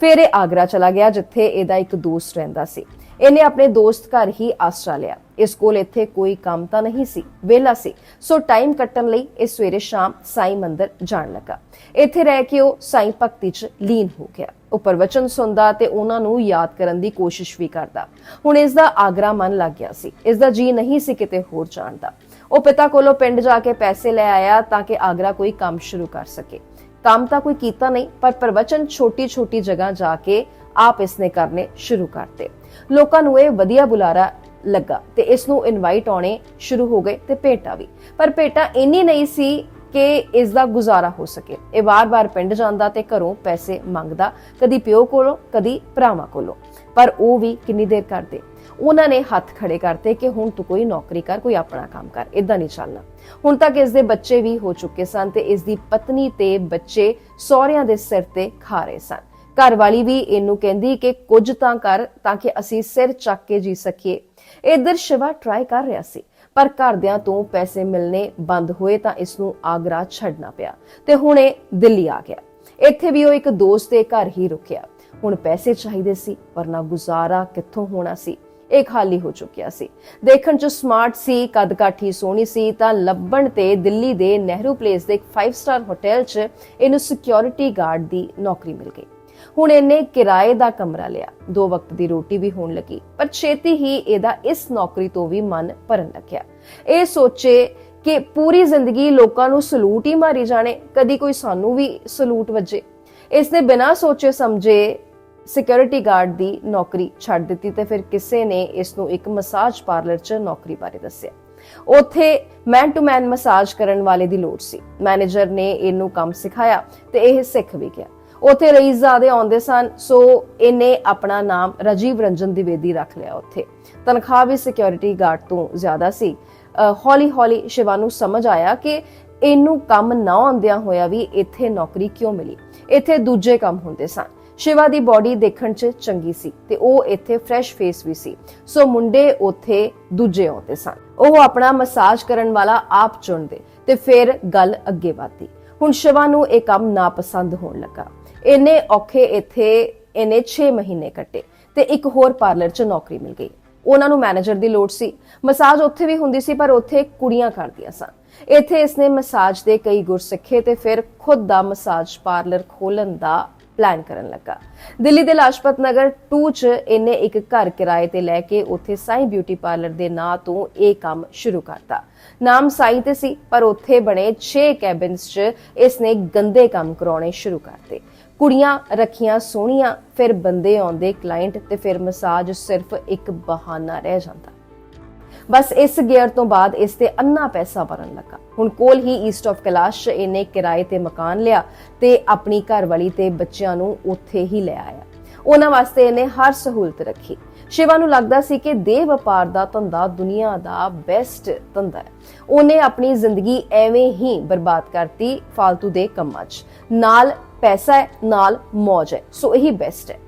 ਫਿਰ ਇਹ ਆਗਰਾ ਚਲਾ ਗਿਆ, ਜਿੱਥੇ ਇਹਦਾ ਇੱਕ ਦੋਸਤ ਰਹਿੰਦਾ ਸੀ। ਇਹਨੇ ਆਪਣੇ ਦੋਸਤ ਘਰ ਹੀ ਆਸਰਾ ਲਿਆ। ਇਸ ਕੋਲ ਇੱਥੇ ਕੋਈ ਕੰਮ ਤਾਂ ਨਹੀਂ ਸੀ, ਵਿਹਲਾ ਸੀ। ਸੋ ਟਾਈਮ ਕੱਟਣ ਲਈ ਇਹ ਸਵੇਰੇ ਸ਼ਾਮ ਸਾਈ ਮੰਦਰ ਜਾਣ ਲੱਗਾ। ਇੱਥੇ ਰਹਿ ਕੇ ਉਹ ਸਾਈ ਭਗਤੀ 'ਚ ਲੀਨ ਹੋ ਗਿਆ। ਉਹ ਪ੍ਰਵਚਨ ਸੁਣਦਾ ਤੇ ਉਹਨਾਂ ਨੂੰ ਯਾਦ ਕਰਨ ਦੀ ਕੋਸ਼ਿਸ਼ ਵੀ ਕਰਦਾ। ਹੁਣ ਇਸ ਦਾ ਆਗਰਾ ਮਨ ਲੱਗ ਗਿਆ ਸੀ। ਇਸ ਦਾ ਜੀ ਨਹੀਂ ਸੀ ਕਿਤੇ ਹੋਰ ਜਾਣ ਦਾ। ਉਹ ਪਿਤਾ ਕੋਲੋਂ ਪਿੰਡ ਜਾ ਕੇ ਪੈਸੇ ਲੈ ਆਇਆ ਤਾਂ ਕਿ ਆਗਰਾ ਕੋਈ ਕੰਮ ਸ਼ੁਰੂ ਕਰ ਸਕੇ। ਕੰਮ ਤਾਂ ਕੋਈ ਕੀਤਾ ਨਹੀਂ, ਪਰ ਪ੍ਰਵਚਨ ਛੋਟੀ-ਛੋਟੀ ਜਗ੍ਹਾ ਜਾ ਕੇ ਆਪ ਇਸਨੇ ਕਰਨੇ ਸ਼ੁਰੂ ਕਰਤੇ ਲੋਕਾਂ ਨੂੰ ਇਹ ਵਧੀਆ ਬੁਲਾਰਾ ਲੱਗਾ ਤੇ ਇਸ ਨੂੰ ਇਨਵਾਈਟ ਆਉਣੇ ਸ਼ੁਰੂ ਹੋ ਗਏ ਤੇ ਭੇਟਾ ਵੀ। ਪਰ ਭੇਟਾ ਇੰਨੀ ਨਹੀਂ ਸੀ ਕਿ ਇਸ ਦਾ ਗੁਜ਼ਾਰਾ ਹੋ ਸਕੇ। ਇਹ ਵਾਰ-ਵਾਰ ਪਿੰਡ ਜਾਂਦਾ ਤੇ ਘਰੋਂ ਪੈਸੇ ਮੰਗਦਾ, ਕਦੀ ਪਿਓ ਕੋਲੋਂ, ਕਦੀ ਭਰਾਵਾਂ ਕੋਲੋਂ। ਪਰ ਉਹ ਵੀ ਕਿੰਨੀ ਦੇਰ ਕਰਦੇ। ਉਹਨਾਂ ਨੇ ਹੱਥ ਖੜੇ ਕਰਤੇ ਕਿ ਹੁਣ ਤੂੰ ਕੋਈ ਨੌਕਰੀ ਕਰ, ਕੋਈ ਆਪਣਾ ਕੰਮ ਕਰ ਇਦਾਂ ਨਹੀਂ ਚੱਲਣਾ। ਹੁਣ ਤੱਕ ਇਸ ਦੇ ਬੱਚੇ ਵੀ ਹੋ ਚੁੱਕੇ ਸਨ ਤੇ ਇਸ ਦੀ ਪਤਨੀ ਤੇ ਬੱਚੇ ਸਹੁਰਿਆਂ ਦੇ ਸਿਰ ਤੇ ਖਾ ਰਹੇ ਸਨ। ਘਰ ਵਾਲੀ ਵੀ ਇਹਨੂੰ ਕਹਿੰਦੀ ਕਿ ਕੁਝ ਤਾਂ ਕਰ ਤਾਂ ਕਿ ਅਸੀਂ ਸਿਰ ਚੱਕ ਕੇ ਜੀ ਸਕੀਏ। ਇਧਰ ਸ਼ਿਵਾ ਟਰਾਈ ਕਰ ਰਿਹਾ ਸੀ, ਪਰ ਘਰਦਿਆਂ ਤੋਂ ਪੈਸੇ ਮਿਲਨੇ ਬੰਦ ਹੋਏ ਤਾਂ ਇਸ ਨੂੰ ਆਗਰਾ ਛੱਡਣਾ ਪਿਆ ਤੇ ਹੁਣ ਇਹ ਦਿੱਲੀ ਆ ਗਿਆ। ਇੱਥੇ ਵੀ ਉਹ ਇੱਕ ਦੋਸਤ ਦੇ ਘਰ ਹੀ ਰੁਕਿਆ। ਹੁਣ ਪੈਸੇ ਚਾਹੀਦੇ ਸੀ, ਵਰਨਾ ਗੁਜ਼ਾਰਾ ਕਿੱਥੋਂ ਹੋਣਾ ਸੀ? ਇਹ ਖਾਲੀ ਹੋ ਚੁੱਕਿਆ ਸੀ। ਦੇਖਣ ਚ ਸਮਾਰਟ ਸੀ ਕੱਦ ਕਾਠੀ ਸੋਹਣੀ ਸੀ, ਤਾਂ ਲੱਭਣ ਤੇ ਦਿੱਲੀ ਦੇ ਨਹਿਰੂ ਪਲੇਸ ਦੇ ਇੱਕ 5 ਸਟਾਰ ਹੋਟਲ 'ਚ ਇਹਨੂੰ ਸਿਕਿਉਰਿਟੀ ਗਾਰਡ ਦੀ ਨੌਕਰੀ ਮਿਲ ਗਈ। ਹੁਣ ਇਹਨੇ ਕਿਰਾਏ ਦਾ ਕਮਰਾ ਲਿਆ। ਦੋ ਵਕਤ ਦੀ ਰੋਟੀ ਵੀ ਹੋਣ ਲੱਗੀ, ਪਰ ਛੇਤੀ ਹੀ ਇਹਦਾ ਇਸ ਨੌਕਰੀ ਤੋਂ ਵੀ ਮਨ ਭਰਨ ਲੱਗਿਆ। ਇਹ ਸੋਚੇ ਕਿ ਪੂਰੀ ਜ਼ਿੰਦਗੀ ਲੋਕਾਂ ਨੂੰ ਸਲੂਟ ਹੀ ਮਾਰੀ ਜਾਣੇ, ਕਦੀ ਕੋਈ ਸਾਨੂੰ ਵੀ ਸਲੂਟ ਵੱਜੇ। ਇਸ ਨੇ ਬਿਨਾਂ ਸੋਚੇ ਸਮਝੇ ਸਿਕਿਉਰਿਟੀ ਗਾਰਡ ਦੀ ਨੌਕਰੀ ਛੱਡ ਦਿੱਤੀ ਤੇ ਫਿਰ ਕਿਸੇ ਨੇ ਇਸ ਨੂੰ ਇੱਕ ਮਸਾਜ ਪਾਰਲਰ 'ਚ ਨੌਕਰੀ ਬਾਰੇ ਦੱਸਿਆ। ਉੱਥੇ ਮੈਨ ਟੂ ਮੈਨ ਮਸਾਜ ਕਰਨ ਵਾਲੇ ਦੀ ਲੋੜ ਸੀ। ਮੈਨੇਜਰ ਨੇ ਇਹਨੂੰ ਕੰਮ ਸਿਖਾਇਆ ਤੇ ਇਹ ਸਿੱਖ ਵੀ ਗਿਆ। ਉੱਥੇ ਰਈਜ਼ਾਦੇ ਆਉਂਦੇ ਸਨ, ਸੋ ਇਹਨੇ ਆਪਣਾ ਨਾਮ ਰਾਜੀਵ ਰੰਜਨ ਦਿਵੇਦੀ ਰੱਖ ਲਿਆ ਉੱਥੇ। ਤਨਖਾਹ ਵੀ ਸਿਕਿਉਰਿਟੀ ਗਾਰਡ ਤੋਂ ਜ਼ਿਆਦਾ ਸੀ। ਹੌਲੀ ਹੌਲੀ ਸ਼ਿਵਾ ਨੂੰ ਸਮਝ ਆਇਆ ਕਿ ਇਹਨੂੰ ਕੰਮ ਨਾ ਆਉਂਦਿਆਂ ਹੋਇਆ ਵੀ ਇੱਥੇ ਨੌਕਰੀ ਕਿਉਂ ਮਿਲੀ? ਇੱਥੇ ਦੂਜੇ ਕੰਮ ਹੁੰਦੇ ਸਨ। ਸ਼ਿਵਾ ਦੀ ਬਾਡੀ ਦੇਖਣ 'ਚ ਚੰਗੀ ਸੀ ਤੇ ਉਹ ਇੱਥੇ ਫਰੈਸ਼ ਫੇਸ ਵੀ ਸੀ। ਸੋ ਮੁੰਡੇ ਉੱਥੇ ਦੂਜੇ ਆਉਂਦੇ ਸਨ। ਉਹ ਆਪਣਾ ਮਸਾਜ ਕਰਨ ਵਾਲਾ ਆਪ ਚੁਣਦੇ ਤੇ ਫਿਰ ਗੱਲ ਅੱਗੇ ਵਧਦੀ। ਹੁਣ ਸ਼ਿਵਾ ਨੂੰ ਇਹ ਕੰਮ ਨਾਪਸੰਦ ਹੋਣ ਲੱਗਾ। ਇੰਨੇ ਔਖੇ ਇੱਥੇ, ਇਹਨੇ 6 ਮਹੀਨੇ ਕੱਟੇ ਤੇ ਇੱਕ ਹੋਰ ਪਾਰਲਰ 'ਚ ਨੌਕਰੀ ਮਿਲ ਗਈ। ਉਹਨਾਂ ਨੂੰ ਮੈਨੇਜਰ ਦੀ ਲੋੜ ਸੀ। ਮਸਾਜ ਉੱਥੇ ਵੀ ਹੁੰਦੀ ਸੀ, ਪਰ ਉੱਥੇ ਕੁੜੀਆਂ ਕਰਦੀਆਂ ਸਨ। ਇੱਥੇ ਇਸਨੇ ਮਸਾਜ ਦੇ ਕਈ ਗੁਰ ਸਿੱਖੇ ਤੇ ਫਿਰ ਖੁਦ ਦਾ ਮਸਾਜ ਪਾਰਲਰ ਖੋਲਣ ਦਾ ਪਲਾਨ ਕਰਨ ਲੱਗਾ। ਦਿੱਲੀ ਦੇ ਲਾਜਪਤ ਨਗਰ 2 ਚ ਇਹਨੇ ਇੱਕ ਘਰ ਕਿਰਾਏ ਤੇ ਲੈ ਕੇ ਉੱਥੇ ਸਾਈ ਬਿਊਟੀ ਪਾਰਲਰ ਦੇ ਨਾਂ ਤੋਂ ਇਹ ਕੰਮ ਸ਼ੁਰੂ ਕਰਤਾ। ਨਾਮ ਸਾਈ ਤੇ ਸੀ, ਪਰ ਉੱਥੇ ਬਣੇ 6 ਕੈਬਿਨਸ 'ਚ ਇਸਨੇ ਗੰਦੇ ਕੰਮ ਕਰਾਉਣੇ ਸ਼ੁਰੂ ਕਰਤੇ ਕੁੜੀਆਂ ਰੱਖੀਆਂ ਸੋਹਣੀਆਂ, ਫਿਰ ਬੰਦੇ ਆਉਂਦੇ ਕਲਾਇੰਟ ਤੇ ਫਿਰ ਮਸਾਜ ਸਿਰਫ ਇੱਕ ਬਹਾਨਾ ਰਹਿ ਜਾਂਦਾ। ਬਸ ਇਸ ਗੇਅਰ ਤੋਂ ਬਾਅਦ ਇਸ ਤੇ ਅੰਨਾ ਪੈਸਾ ਭਰਨ ਲੱਗਾ। ਹੁਣ ਕੋਲ ਹੀ ਈਸਟ ਆਫ ਕੈਲਾਸ਼ 'ਚ ਇਹਨੇ ਕਿਰਾਏ ਤੇ ਮਕਾਨ ਲਿਆ ਤੇ ਆਪਣੀ ਘਰਵਾਲੀ ਤੇ ਬੱਚਿਆਂ ਨੂੰ ਉੱਥੇ ਹੀ ਲੈ ਆਇਆ। ਉਹਨਾਂ ਵਾਸਤੇ ਇਹਨੇ ਹਰ ਸਹੂਲਤ ਰੱਖੀ। ਸ਼ਿਵਾ ਨੂੰ ਲੱਗਦਾ ਸੀ ਕਿ ਦੇਹ ਵਪਾਰ ਦਾ ਧੰਦਾ ਦੁਨੀਆ ਦਾ ਬੈਸਟ ਧੰਦਾ ਹੈ। ਉਹਨੇ ਆਪਣੀ ਜ਼ਿੰਦਗੀ ਐਵੇਂ ਹੀ ਬਰਬਾਦ ਕਰਤੀ ਫालतू ਦੇ ਕੰਮਾਂ 'ਚ। ਨਾਲ ਪੈਸਾ ਹੈ, ਨਾਲ ਮौज ਹੈ। ਸੋ ਇਹੀ ਬੈਸਟ ਹੈ।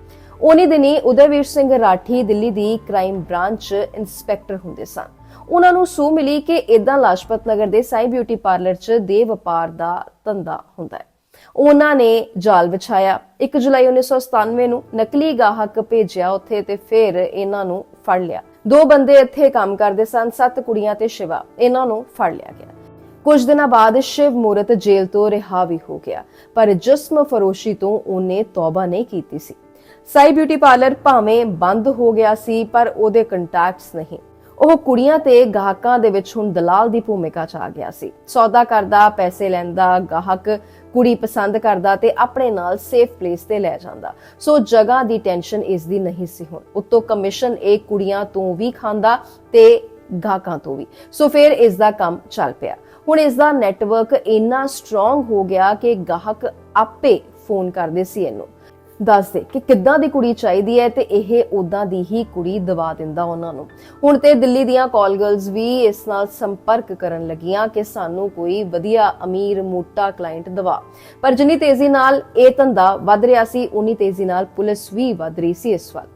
ਉਨੀ ਦਿਨੀ ਉਦੈਵੀਰ ਸਿੰਘ ਰਾਠੀ ਦਿੱਲੀ ਦੀ ਕ੍ਰਾਈਮ ਬ੍ਰਾਂਚ ਇਨਸਪੈਕਟਰ ਹੁੰਦੇ ਸਨ ਉਹਨਾਂ ਨੂੰ ਸੂ ਮਿਲੀ ਕਿ ਇਦਾਂ ਲਾਜਪਤ ਨਗਰ ਦੇ ਸਾਈ ਬਿਊਟੀ ਪਾਰਲਰ 'ਚ ਦੇ ਵਪਾਰ ਦਾ ਧੰਦਾ ਹੁੰਦਾ ਹੈ। ਉਹਨਾਂ ਨੇ ਜਾਲ ਵਿਛਾਇਆ। 1 ਜੁਲਾਈ 1997 ਨੂੰ ਨਕਲੀ ਗਾਹਕ ਭੇਜਿਆ ਉੱਥੇ ਤੇ ਫਿਰ ਇਹਨਾਂ ਨੂੰ ਫੜ ਲਿਆ। ਦੋ ਬੰਦੇ ਇੱਥੇ ਕੰਮ ਕਰਦੇ ਸਨ, ਸੱਤ ਕੁੜੀਆਂ ਤੇ ਸ਼ਿਵਾ। ਇਹਨਾਂ ਨੂੰ ਫੜ ਲਿਆ ਗਿਆ। ਕੁਝ ਦਿਨਾਂ ਬਾਅਦ ਸ਼ਿਵ ਮੂਰਤ ਜੇਲ੍ਹ ਤੋਂ ਰਿਹਾ ਵੀ ਹੋ ਗਿਆ, ਪਰ ਜਿਸਮ ਫਰੋਸ਼ੀ ਤੋਂ ਉਹਨੇ ਤੌਬਾ ਨਹੀਂ ਕੀਤੀ ਸੀ। ਸਾਈ ਬਿਊਟੀ ਪਾਰਲਰ ਭਾਵੇਂ ਬੰਦ ਹੋ ਗਿਆ ਸੀ, ਪਰ ਉਹਦੇ ਕੰਟੈਕਟਸ ਨਹੀਂ। ਉਹ ਕੁੜੀਆਂ ਤੇ ਗਾਹਕਾਂ ਦੇ ਵਿੱਚ ਹੁਣ ਦਲਾਲ ਦੀ ਭੂਮਿਕਾ 'ਚ ਆ ਗਿਆ ਸੀ। ਸੌਦਾ ਕਰਦਾ, ਪੈਸੇ ਲੈਂਦਾ, ਗਾਹਕ ਕੁੜੀ ਪਸੰਦ ਕਰਦਾ ਤੇ ਆਪਣੇ ਨਾਲ ਸੇਫ ਪਲੇਸ ਤੇ ਲੈ ਜਾਂਦਾ। ਸੋ ਜਗ੍ਹਾ ਦੀ ਟੈਨਸ਼ਨ ਇਸ ਦੀ ਨਹੀਂ ਸੀ ਹੁਣ। ਉੱਤੋਂ ਕਮਿਸ਼ਨ ਇਹ ਕੁੜੀਆਂ ਤੋਂ ਵੀ ਖਾਂਦਾ ਤੇ ਗਾਹਕਾਂ ਤੋਂ ਵੀ। ਸੋ ਫਿਰ ਇਸ ਦਾ ਕੰਮ ਚੱਲ ਪਿਆ। ਹੁਣ ਇਸ ਦਾ ਨੈਟਵਰਕ ਇੰਨਾ ਸਟਰੋਂਗ ਹੋ ਗਿਆ ਕਿ ਗਾਹਕ ਆਪੇ ਫੋਨ ਕਰਦੇ ਸੀ ਇਹਨੂੰ। ਦੱਸਦੇ ਕਿ ਕਿੱਦਾਂ ਦੀ ਕੁੜੀ ਚਾਹੀਦੀ ਹੈ ਤੇ ਇਹ ਉਦਾਂ ਦੀ ਹੀ ਕੁੜੀ ਦਵਾ ਦਿੰਦਾ ਉਹਨਾਂ ਨੂੰ। ਹੁਣ ਤੇ ਦਿੱਲੀ ਦੀਆਂ ਕਾਲ ਗਰਲਸ ਵੀ ਇਸ ਨਾਲ ਸੰਪਰਕ ਕਰਨ ਲੱਗੀਆਂ ਕਿ ਸਾਨੂੰ ਕੋਈ ਵਧੀਆ, ਅਮੀਰ, ਮੋਟਾ ਕਲਾਇੰਟ ਦਵਾ। ਪਰ ਜਿੰਨੀ ਤੇਜ਼ੀ ਨਾਲ ਇਹ ਧੰਦਾ ਵੱਧ ਰਿਹਾ ਸੀ, ਉਨੀ ਤੇਜ਼ੀ ਨਾਲ ਪੁਲਿਸ ਵੀ ਵੱਧ ਰਹੀ ਸੀ ਇਸ ਵਾਰ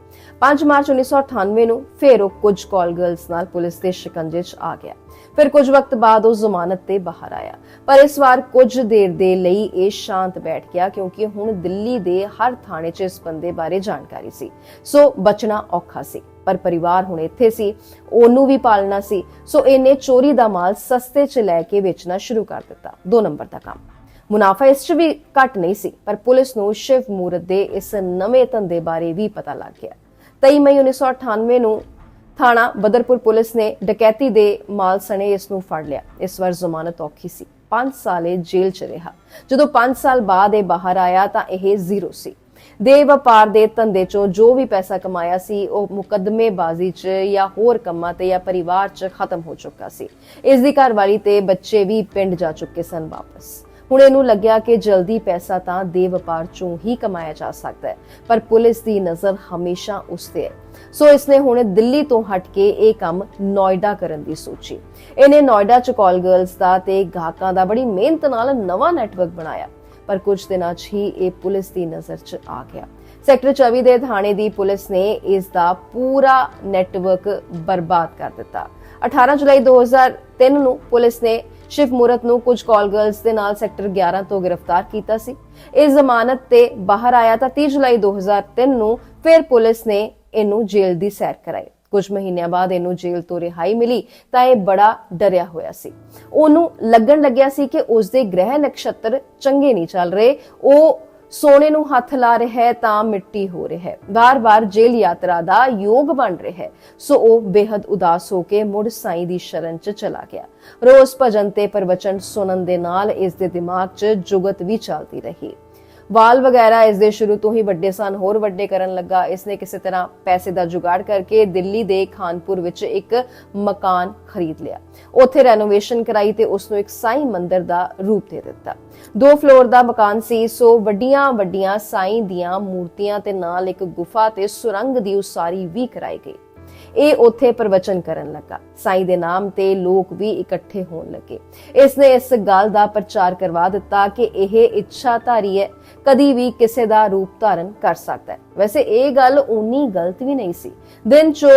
5 ਮਾਰਚ 1998 ਨੂੰ ਫਿਰ ਉਹ ਕੁਝ ਕਾਲ ਗਰਲਸ ਨਾਲ ਪੁਲਿਸ ਦੇ ਸ਼ਿਕੰਜੇ 'ਚ ਆ ਗਿਆ। ਫਿਰ ਕੁਝ ਵਕਤ ਬਾਅਦ ਉਹ ਜ਼ਮਾਨਤ ਤੇ ਬਾਹਰ ਆਇਆ। ਪਰ ਇਸ ਵਾਰ ਕੁਝ ਦੇਰ ਦੇ ਲਈ ਇਹ ਸ਼ਾਂਤ ਬੈਠ ਗਿਆ ਕਿਉਂਕਿ ਹੁਣ ਦਿੱਲੀ ਦੇ ਹਰ ਥਾਣੇ 'ਚ ਇਸ ਬੰਦੇ ਬਾਰੇ ਜਾਣਕਾਰੀ ਸੀ। ਸੋ ਬਚਣਾ ਔਖਾ ਸੀ, ਪਰ ਪਰਿਵਾਰ ਹੁਣ ਇੱਥੇ ਸੀ, ਉਹਨੂੰ ਵੀ ਪਾਲਣਾ ਸੀ। ਸੋ ਇਹਨੇ ਚੋਰੀ ਦਾ ਮਾਲ ਸਸਤੇ 'ਚ ਲੈ ਕੇ ਵੇਚਣਾ ਸ਼ੁਰੂ ਕਰ ਦਿੱਤਾ। ਦੋ ਨੰਬਰ ਦਾ ਕੰਮ। ਮੁਨਾਫਾ ਇਸ 'ਚ ਵੀ ਘੱਟ ਨਹੀਂ ਸੀ, ਪਰ ਪੁਲਿਸ ਨੂੰ ਸ਼ਿਵ ਮੂਰਤ ਦੇ ਇਸ ਨਵੇਂ ਧੰਦੇ ਬਾਰੇ ਵੀ ਪਤਾ ਲੱਗ ਗਿਆ। 23 ਮਈ 1998 ਨੂੰ ਥਾਣਾ ਬਦਰਪੁਰ ਪੁਲਿਸ ਨੇ ਡਕੈਤੀ ਦੇ ਮਾਲ ਸਣੇ ਇਸ ਨੂੰ ਫੜ ਲਿਆ। ਇਸ ਵਾਰ ਜ਼ਮਾਨਤ ਔਖੀ ਸੀ। 5 ਸਾਲ ਇਹ ਜੇਲ੍ਹ 'ਚ ਰਿਹਾ। ਜਦੋਂ 5 ਸਾਲ ਬਾਅਦ ਇਹ ਬਾਹਰ ਆਇਆ ਤਾਂ ਇਹ ਜ਼ੀਰੋ ਸੀ। ਦੇ ਵਪਾਰ ਦੇ ਧੰਦੇ 'ਚੋਂ ਜੋ ਵੀ ਪੈਸਾ ਕਮਾਇਆ ਸੀ, ਉਹ ਮੁਕੱਦਮੇਬਾਜ਼ੀ 'ਚ ਜਾਂ ਹੋਰ ਕੰਮਾਂ ਤੇ ਜਾਂ ਪਰਿਵਾਰ 'ਚ ਖਤਮ ਹੋ ਚੁੱਕਾ ਸੀ। ਇਸ ਦੀ ਘਰਵਾਲੀ ਤੇ ਬੱਚੇ ਵੀ ਪਿੰਡ ਜਾ ਚੁੱਕੇ ਸਨ ਵਾਪਸ। ਹੁਣ ਇਹਨੂੰ ਲੱਗਿਆ ਕਿ ਜਲਦੀ ਪੈਸਾ ਤਾਂ ਦੇ ਵਪਾਰ 'ਚੋਂ ਹੀ ਕਮਾਇਆ ਜਾ ਸਕਦਾ ਹੈ, ਪਰ ਪੁਲਿਸ ਦੀ ਨਜ਼ਰ ਹਮੇਸ਼ਾ ਉਸ ਤੇ ਹੈ। ਸੋ ਇਸਨੇ ਹੁਣ ਦਿੱਲੀ ਤੋਂ ਹਟ ਕੇ ਇਹ ਕੰਮ ਨੋਇਡਾ ਕਰਨ ਦੀ ਸੋਚੀ। ਇਹਨੇ ਨੋਇਡਾ 'ਚ ਕਾਲ ਗਰਲਸ ਦਾ ਤੇ ਗਾਹਕਾਂ ਦਾ ਬੜੀ ਮਿਹਨਤ ਨਾਲ ਨਵਾਂ ਨੈਟਵਰਕ ਬਣਾਇਆ, ਪਰ ਕੁਝ ਦਿਨਾਂ 'ਚ ਹੀ ਇਹ ਪੁਲਿਸ ਦੀ ਨਜ਼ਰ 'ਚ ਆ ਗਿਆ। ਸੈਕਟਰ 24 ਦੇ ਥਾਣੇ ਦੀ ਪੁਲਿਸ ਨੇ ਇਸ ਦਾ ਪੂਰਾ ਨੈਟਵਰਕ ਬਰਬਾਦ ਕਰ ਦਿੱਤਾ। 18 ਜੁਲਾਈ 2003 ਨੂੰ ਪੁਲਿਸ ਨੇ ਸ਼ਿਵ ਮੂਰਤ ਨੂੰ ਕੁਝ ਕਾਲ ਗਰਲਸ ਦੇ ਨਾਲ ਸੈਕਟਰ 11 ਤੋਂ ਗ੍ਰਿਫਤਾਰ ਕੀਤਾ ਸੀ। ਇਸ ਜ਼ਮਾਨਤ ਤੇ ਬਾਹਰ ਆਇਆ ਤਾਂ 30 ਜੁਲਾਈ 2003 ਨੂੰ ਫਿਰ ਪੁਲਿਸ ਨੇ ਇਹਨੂੰ ਜੇਲ੍ਹ ਦੀ ਸੈਰ ਕਰਾਈ। ਕੁਝ ਮਹੀਨਿਆਂ ਬਾਅਦ ਇਹਨੂੰ ਜੇਲ੍ਹ ਤੋਂ ਰਿਹਾਈ ਮਿਲੀ ਤਾਂ ਇਹ ਬੜਾ ਡਰਿਆ ਹੋਇਆ ਸੀ। ਉਹਨੂੰ ਲੱਗਣ ਲੱਗਿਆ ਸੀ ਕਿ ਉਸ ਦੇ ਗ੍ਰਹਿ ਨਕਸ਼ਤਰ ਚੰਗੇ ਨਹੀਂ ਚੱਲ ਰਹੇ। ਉਹ ਸੋਨੇ ਨੂੰ ਹੱਥ ਲਾ ਰਿਹਾ ਹੈ ਤਾਂ ਮਿੱਟੀ ਹੋ ਰਿਹਾ ਹੈ। ਬਾਰ-ਬਾਰ ਜੇਲ੍ਹ ਯਾਤਰਾ ਦਾ ਯੋਗ ਬਣ ਰਿਹਾ ਹੈ। ਸੋ ਉਹ ਬੇहद ਉਦਾਸ ਹੋ ਕੇ ਮੁੜ ਸਾਈਂ ਦੀ ਸ਼ਰਨ 'ਚ ਚਲਾ ਗਿਆ। ਰੋਜ਼ ਭਜਨ ਤੇ ਪ੍ਰਵਚਨ ਸੁਣਨ ਦੇ ਨਾਲ ਇਸ ਦੇ ਦਿਮਾਗ 'ਚ ਜੁਗਤ ਵੀ ਚੱਲਦੀ ਰਹੀ। ਵਾਲ ਵਗੈਰਾ ਇਸ ਦੇ ਸ਼ੁਰੂ ਤੋਂ ਹੀ ਵੱਡੇ ਸਨ, ਹੋਰ ਵੱਡੇ ਕਰਨ ਲੱਗਾ। ਇਸ ਨੇ ਕਿਸੇ ਤਰ੍ਹਾਂ ਪੈਸੇ ਦਾ ਜੁਗਾੜ ਕਰਕੇ ਦਿੱਲੀ ਦੇ ਖਾਨਪੁਰ ਵਿੱਚ ਇੱਕ ਮਕਾਨ ਖਰੀਦ ਲਿਆ। ਉੱਥੇ ਰੈਨੋਵੇਸ਼ਨ ਕਰਾਈ ਤੇ ਉਸ ਨੂੰ ਇੱਕ ਸਾਈ ਮੰਦਿਰ ਦਾ ਰੂਪ ਦੇ ਦਿੱਤਾ। ਦੋ ਫਲੋਰ ਦਾ ਮਕਾਨ ਸੀ, ਸੋ ਵੱਡੀਆਂ ਵੱਡੀਆਂ ਸਾਈ ਦੀਆਂ ਮੂਰਤੀਆਂ ਤੇ ਨਾਲ ਇੱਕ ਗੁਫਾ ਤੇ ਸੁਰੰਗ ਦੀ ਉਸਾਰੀ ਵੀ ਕਰਾਈ ਗਈ। ਇਹ ਉੱਥੇ ਪ੍ਰਵਚਨ ਕਰਨ ਲੱਗਾ। ਸਾਈਂ ਦੇ ਨਾਮ ਤੇ ਲੋਕ ਵੀ ਇਕੱਠੇ ਹੋਣ ਲੱਗੇ। ਇਸ ਨੇ ਇਸ ਗੱਲ ਦਾ ਪ੍ਰਚਾਰ ਕਰਵਾ ਦਿੱਤਾ ਕਿ ਇਹ ਇੱਛਾਧਾਰੀ ਹੈ। ਕਦੀ ਵੀ ਕਿਸੇ ਦਾ ਰੂਪ ਧਾਰਨ ਕਰ ਸਕਦਾ ਹੈ। ਵੈਸੇ ਇਹ ਗੱਲ ਉਨੀ ਗਲਤ ਵੀ ਨਹੀਂ ਸੀ। ਦਿਨ ਚੋ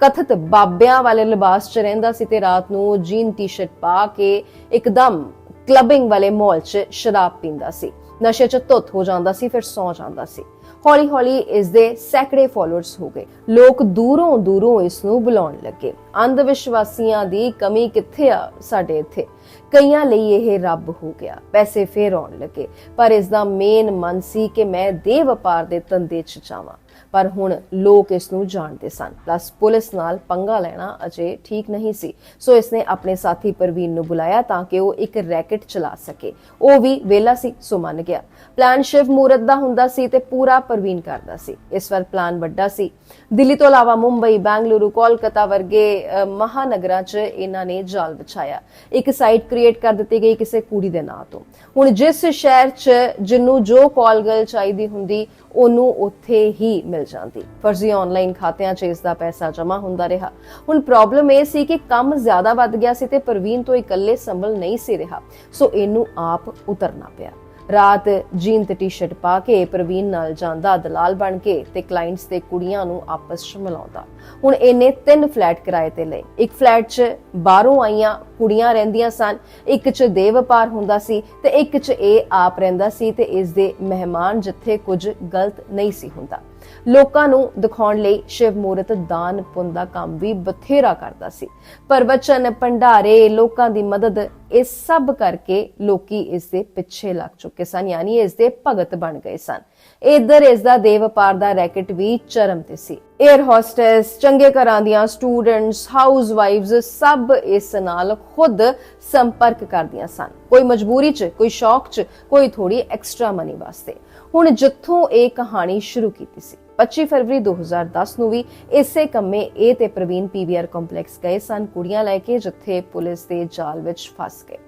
ਕਥਿਤ ਬਾਬਿਆਂ ਵਾਲੇ ਲਿਬਾਸ ਚ ਰਹਿੰਦਾ ਸੀ ਤੇ ਰਾਤ ਨੂੰ ਜੀਨ ਟੀ-ਸ਼ਰਟ ਪਾ ਕੇ ਇੱਕਦਮ ਕਲੱਬਿੰਗ ਵਾਲੇ ਮਾਲ 'ਚ ਸ਼ਰਾਬ ਪੀਂਦਾ ਸੀ। ਨਸ਼ੇ 'ਚ ਧੁੱਤ ਹੋ ਜਾਂਦਾ ਸੀ, ਫਿਰ ਸੌ ਜਾਂਦਾ ਸੀ। ਹੌਲੀ ਹੌਲੀ ਇਸ ਦੇ ਸੈਂਕੜੇ ਫਾਲੋਅਰਸ ਹੋ ਗਏ। ਲੋਕ ਦੂਰੋਂ ਦੂਰੋਂ ਇਸ ਨੂੰ ਬੁਲਾਉਣ ਲੱਗੇ। ਅੰਧ ਵਿਸ਼ਵਾਸੀਆਂ ਦੀ ਕਮੀ ਕਿੱਥੇ ਆ ਸਾਡੇ ਇੱਥੇ? ਕਈਆਂ ਲਈ ਇਹ ਰੱਬ ਹੋ ਗਿਆ। ਪੈਸੇ ਫੇਰ ਆਉਣ ਲੱਗੇ। ਪਰ ਇਸ ਦਾ ਮੇਨ ਮਨ ਸੀ ਕਿ ਮੈਂ ਦੇ ਵਪਾਰ ਦੇ ਧੰਦੇ 'ਚ ਜਾਵਾਂ। ਪਰ ਹੁਣ ਲੋਕ ਇਸ ਨੂੰ ਜਾਣਦੇ ਸਨ। ਪਲੱਸ ਪੁਲਿਸ ਨਾਲ ਪੰਗਾ ਲੈਣਾ ਅਜੇ ਠੀਕ ਨਹੀਂ ਸੀ। ਸੋ ਇਸਨੇ ਆਪਣੇ ਸਾਥੀ ਪ੍ਰਵੀਨ ਨੂੰ ਬੁਲਾਇਆ ਤਾਂ ਕਿ ਉਹ ਇੱਕ ਰੈਕਟ ਚਲਾ ਸਕੇ। ਉਹ ਵੀ ਵੇਲਾ ਸੀ, ਸੋ ਮੰਨ ਗਿਆ। ਪਲਾਨ ਸ਼ਿਵ ਮੂਰਤ ਦਾ ਹੁੰਦਾ ਸੀ ਤੇ ਪੂਰਾ ਪ੍ਰਵੀਨ ਕਰਦਾ ਸੀ। ਇਸ ਵਾਰ ਪਲਾਨ ਵੱਡਾ ਸੀ। ਦਿੱਲੀ ਤੋਂ ਇਲਾਵਾ ਮੁੰਬਈ, ਬੈਂਗਲੁਰੂ, ਕੋਲਕਾਤਾ ਵਰਗੇ ਮਹਾਨਗਰਾਂ 'ਚ ਇਹਨਾਂ ਨੇ ਜਾਲ ਵਿਛਾਇਆ। ਇੱਕ ਸਾਈਟ ਕ੍ਰੀਏਟ ਕਰ ਦਿੱਤੀ ਗਈ ਕਿਸੇ ਕੁੜੀ ਦੇ ਨਾਂ ਤੋਂ। ਹੁਣ ਜਿਸ ਸ਼ਹਿਰ 'ਚ ਜਿੰਨੂੰ ਜੋ ਕਾਲ ਗਰਲ ਚਾਹੀਦੀ ਹੁੰਦੀ ਉਹਨੂੰ ਉੱਥੇ ਹੀ ਮਿਲ ਜਾਂਦੀ। ਫਰਜ਼ੀ ਆਨਲਾਈਨ ਖਾਤਿਆਂ 'ਚ ਇਸ ਦਾ ਪੈਸਾ ਜਮ੍ਹਾਂ ਹੁੰਦਾ ਰਿਹਾ। ਹੁਣ ਪ੍ਰੋਬਲਮ ਇਹ ਸੀ ਕਿ ਕੰਮ ਜ਼ਿਆਦਾ ਵੱਧ ਗਿਆ ਸੀ ਤੇ ਪ੍ਰਵੀਨ ਤੋਂ ਇਕੱਲੇ ਸੰਭਲ ਨਹੀਂ ਸੀ ਰਿਹਾ। ਸੋ ਇਹਨੂੰ ਆਪ ਉਤਰਨਾ ਪਿਆ। ਰਾਤ ਜੀਨ ਤੇ ਟੀ-ਸ਼ਰਟ ਪਾ ਕੇ ਪ੍ਰਵੀਨ ਨਾਲ ਜਾਂਦਾ ਦਲਾਲ ਬਣ ਕੇ ਤੇ ਕਲਾਇੰਟਸ ਤੇ ਕੁੜੀਆਂ ਨੂੰ ਆਪਸ 'ਚ ਮਿਲਾਉਂਦਾ। ਹੁਣ ਇਹਨੇ ਤਿੰਨ ਫਲੈਟ ਕਿਰਾਏ ਤੇ ਲਏ। ਇੱਕ ਫਲੈਟ 'ਚ ਬਾਹਰੋਂ ਆਈਆਂ ਕੁੜੀਆਂ ਰਹਿੰਦੀਆਂ ਸਨ, ਇੱਕ 'ਚ ਦੇ ਵਪਾਰ ਹੁੰਦਾ ਸੀ ਤੇ ਇੱਕ 'ਚ ਇਹ ਆਪ ਰਹਿੰਦਾ ਸੀ ਤੇ ਇਸ ਦੇ ਮਹਿਮਾਨ ਜਿੱਥੇ ਕੁਝ ਗਲਤ ਨਹੀਂ ਸੀ ਹੁੰਦਾ। ਲੋਕਾਂ ਨੂੰ ਦਿਖਾਉਣ ਲਈ ਸ਼ਿਵ ਮੂਰਤ ਦਾਨ ਪੁੰਨ ਦਾ ਕੰਮ ਵੀ ਬਥੇਰਾ ਕਰਦਾ ਸੀ। ਪ੍ਰਵਚਨ ਭੰਡਾਰੇ ਲੋਕਾਂ ਦੀ ਮਦਦ, ਇਹ ਸਭ ਕਰਕੇ ਲੋਕੀ ਇਸ ਦੇ ਪਿੱਛੇ ਲੱਗ ਚੁੱਕੇ ਸਨ, ਯਾਨੀ ਇਸ ਦੇ ਭਗਤ ਬਣ ਗਏ ਸਨ। ਇਧਰ ਇਸ ਦਾ ਦੇ ਵਪਾਰ ਦਾ ਰੈਕਟ ਵੀ ਚਰਮ ਤੇ ਸੀ। 에ਅਰ ਹੋਸਟੈਸ ਚੰਗੇ ਘਰਾਂ ਦੀਆਂ ਸਟੂਡੈਂਟਸ ਹਾਊਸ ਵਾਈਫਸ ਸਭ ਇਸ ਨਾਲ ਖੁਦ ਸੰਪਰਕ ਕਰਦੀਆਂ ਸਨ। ਕੋਈ ਮਜਬੂਰੀ 'ਚ, ਕੋਈ ਸ਼ੌਕ 'ਚ, ਕੋਈ ਥੋੜੀ ਐਕਸਟਰਾ ਮਨੀ ਵਾਸਤੇ। ਹੁਣ ਜਿੱਥੋਂ ਇਹ ਕਹਾਣੀ ਸ਼ੁਰੂ ਕੀਤੀ ਸੀ 25 ਫਰਵਰੀ 2010 ਨੂੰ ਵੀ ਇਸੇ ਕੰਮੇ ਇਹ ਤੇ ਪ੍ਰਵੀਨ ਪੀਵੀਆਰ ਕੰਪਲੈਕਸ ਗਏ ਸਨ। ਕੁੜੀਆਂ ਲੈ ਕੇ ਜਿੱਥੇ ਪੁਲਿਸ ਦੇ ਜਾਲ ਵਿੱਚ ਫਸ ਗਏ।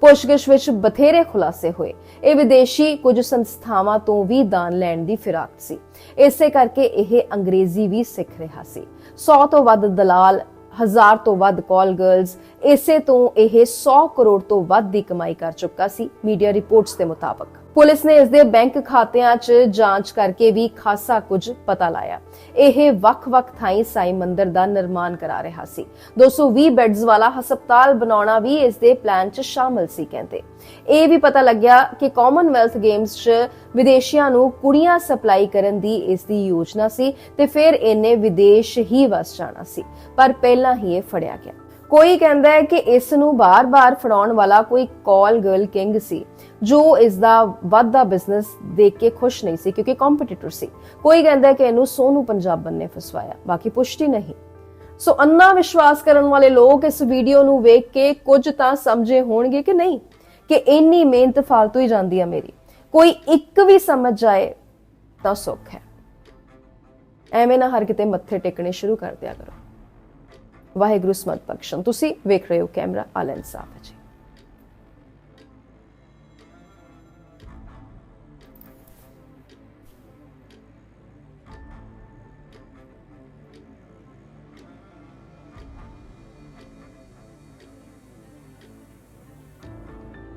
ਪੁੱਛਗਿੱਛ ਵਿੱਚ ਬਥੇਰੇ ਖੁਲਾਸੇ ਹੋਏ। ਇਹ ਵਿਦੇਸ਼ੀ ਕੁਝ ਸੰਸਥਾਵਾਂ ਤੋਂ ਵੀ ਦਾਨ ਲੈਣ ਦੀ ਫਿਰਾਕ ਸੀ। ਇਸੇ ਕਰਕੇ ਇਹ ਅੰਗਰੇਜ਼ੀ ਵੀ ਸਿੱਖ ਰਿਹਾ ਸੀ। 100 ਤੋਂ ਵੱਧ ਦਲਾਲ, ਹਜ਼ਾਰ ਤੋਂ ਵੱਧ ਕਾਲ ਗਰਲਸ ਇਸੇ ਤੋਂ ਇਹ 100 ਕਰੋੜ ਤੋਂ ਵੱਧ ਦੀ ਕਮਾਈ ਕਰ ਚੁੱਕਾ ਸੀ। ਮੀਡੀਆ ਰਿਪੋਰਟਸ ਦੇ ਮੁਤਾਬਕ। ਪੁਲਿਸ ਨੇ ਇਸ ਦੇ ਬੈਂਕ ਖਾਤਿਆਂ 'ਚ ਜਾਂਚ ਕਰਕੇ ਵੀ ਖਾਸਾ ਕੁਝ ਪਤਾ ਲਾਇਆ। ਇਹ ਵੱਖ-ਵੱਖ ਥਾਈਂ ਸਾਈ ਮੰਦਿਰ ਦਾ ਨਿਰਮਾਣ ਕਰਾ ਰਿਹਾ ਸੀ। 220 ਬੈੱਡਸ ਵਾਲਾ ਹਸਪਤਾਲ ਬਣਾਉਣਾ ਵੀ ਇਸ ਦੇ ਪਲਾਨ 'ਚ ਸ਼ਾਮਲ ਸੀ ਕਹਿੰਦੇ। ਇਹ ਵੀ ਪਤਾ ਲੱਗਿਆ ਕਿ ਕਾਮਨਵੈਲਥ ਗੇਮਸ 'ਚ ਵਿਦੇਸ਼ੀਆਂ ਨੂੰ ਕੁੜੀਆਂ ਸਪਲਾਈ ਕਰਨ ਦੀ ਇਸ ਦੀ ਯੋਜਨਾ ਸੀ ਤੇ ਫਿਰ ਇਹਨੇ ਵਿਦੇਸ਼ ਹੀ ਵਸ ਜਾਣਾ ਸੀ। ਪਰ ਪਹਿਲਾਂ ਹੀ ਇਹ ਫੜਿਆ ਗਿਆ। ਕੋਈ ਕਹਿੰਦਾ ਹੈ ਕਿ ਇਸ ਨੂੰ ਬਾਰ-ਬਾਰ ਫੜਾਉਣ ਵਾਲਾ ਕੋਈ ਕਾਲ ਗਰਲ ਕਿੰਗ ਸੀ। ਜੋ ਇਸ ਦਾ ਵਾਧਾ ਬਿਜ਼ਨਸ ਦੇਖ ਕੇ ਖੁਸ਼ ਨਹੀਂ ਸੀ, ਕਿਉਂਕਿ ਕੰਪੀਟੀਟਰ ਸੀ। ਕੋਈ ਕਹਿੰਦਾ ਕਿ ਇਹਨੂੰ ਸੋਨੂ ਪੰਜਾਬਨ ਨੇ ਫਸਵਾਇਆ, ਬਾਕੀ ਪੁਸ਼ਟੀ ਨਹੀਂ। ਸੋ ਅੰਨਾ ਵਿਸ਼ਵਾਸ ਕਰਨ ਵਾਲੇ ਲੋਕ ਇਸ ਵੀਡੀਓ ਨੂੰ ਵੇਖ ਕੇ ਕੁਝ ਤਾਂ ਸਮਝੇ ਹੋਣਗੇ ਕਿ ਨਹੀਂ, ਕਿ ਇੰਨੀ ਮਿਹਨਤ ਫालतू ਹੀ ਜਾਂਦੀ ਹੈ ਮੇਰੀ। ਕੋਈ ਇੱਕ ਵੀ ਸਮਝ ਜਾਏ ਤਾਂ ਸੁੱਖ ਹੈ। ਐਵੇਂ ਨਾ ਹਰ ਕਿਤੇ ਮੱਥੇ ਟੇਕਣੇ ਸ਼ੁਰੂ ਕਰ ਦਿਆ ਕਰੋ। ਵਾਹਿਗੁਰੂ ਸਮਤ ਬਖਸ਼ਣ ਤੁਸੀਂ ਵੇਖ ਰਹੇ ਹੋ ਕੈਮਰਾ ਆਲ ਇਨਸਾਫ ਜੀ।